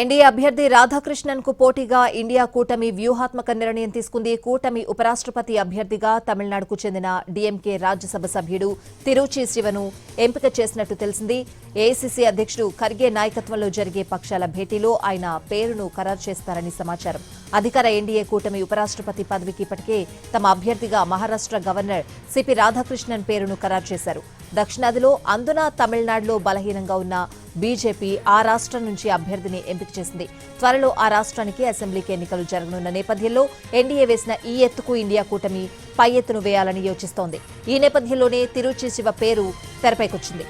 NDA అభ్యర్థి రాధాకృష్ణన్కు పోటీగా India కూటమి వ్యూహాత్మక నిర్ణయం తీసుకుంది. కూటమి ఉపరాష్ట్రపతి అభ్యర్థిగా తమిళనాడుకు చెందిన డీఎంకే రాజ్యసభ సభ్యుడు తిరుచి శివను ఎంపిక చేసినట్టు తెలిసింది. ఏఐసీసీ అధ్యక్షుడు ఖర్గే నాయకత్వంలో జరిగే పక్షాల భేటీలో ఆయన పేరును ఖరారు చేస్తారని సమాచారం. అధికార ఎన్డీఏ కూటమి ఉపరాష్ట్రపతి పదవికి ఇప్పటికే తమ అభ్యర్థిగా మహారాష్ట్ర గవర్నర్ సిపి రాధాకృష్ణన్ పేరును ఖరారు చేశారు. దక్షిణాదిలో అందున తమిళనాడులో బలహీనంగా ఉన్న బీజేపీ ఆ రాష్ట్రం నుంచి అభ్యర్థిని ఎంపిక చేసింది. త్వరలో ఆ రాష్ట్రానికి అసెంబ్లీకి ఎన్నికలు జరగనున్న నేపథ్యంలో ఎన్డీఏ వేసిన ఈ ఎత్తుకు ఇండియా కూటమి పై ఎత్తును వేయాలని యోచిస్తోంది. ఈ నేపథ్యంలోనే తిరుచి శివ పేరు తెరపైకొచ్చింది.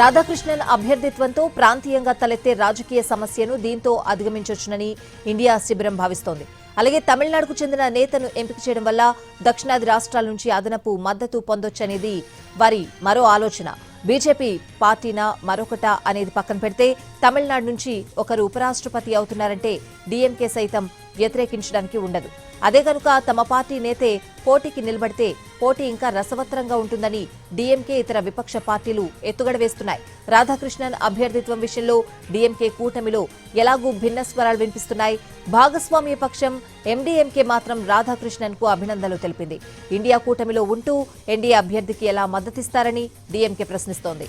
రాధాకృష్ణన్ అభ్యర్థిత్వంతో ప్రాంతీయంగా తలెత్తే రాజకీయ సమస్యను దీంతో అధిగమించొచ్చునని ఇండియా శిబిరం భావిస్తోంది. అలాగే తమిళనాడుకు చెందిన నేతను ఎంపిక చేయడం వల్ల దక్షిణాది రాష్ట్రాల నుంచి అదనపు మద్దతు పొందొచ్చనేది వారి మరో ఆలోచన. బీజేపీ పార్టీనా మరొకటా అనేది పక్కన పెడితే తమిళనాడు నుంచి ఒకరు ఉపరాష్ట్రపతి అవుతున్నారంటే డీఎంకే సైతం వ్యతిరేకించడానికి ఉండదు. అదే కనుక తమ పార్టీ నేతే పోటీకి నిలబడితే పోటీ ఇంకా రసవత్రంగా ఉంటుందని డీఎంకే ఇతర విపక్ష పార్టీలు ఎత్తుగడ వేస్తున్నాయి రాధాకృష్ణన్ అభ్యర్థిత్వం విషయంలో డీఎంకే కూటమిలో ఎలాగూ భిన్న స్వరాలు వినిపిస్తున్నాయి. భాగస్వామ్య పక్షం ఎండీఎంకే మాత్రం రాధాకృష్ణన్కు అభినందనలు తెలిపింది. ఇండియా కూటమిలో ఉంటూ ఎన్డీఏ అభ్యర్థికి ఎలా మద్దతిస్తారని డీఎంకే ప్రశ్నిస్తోంది.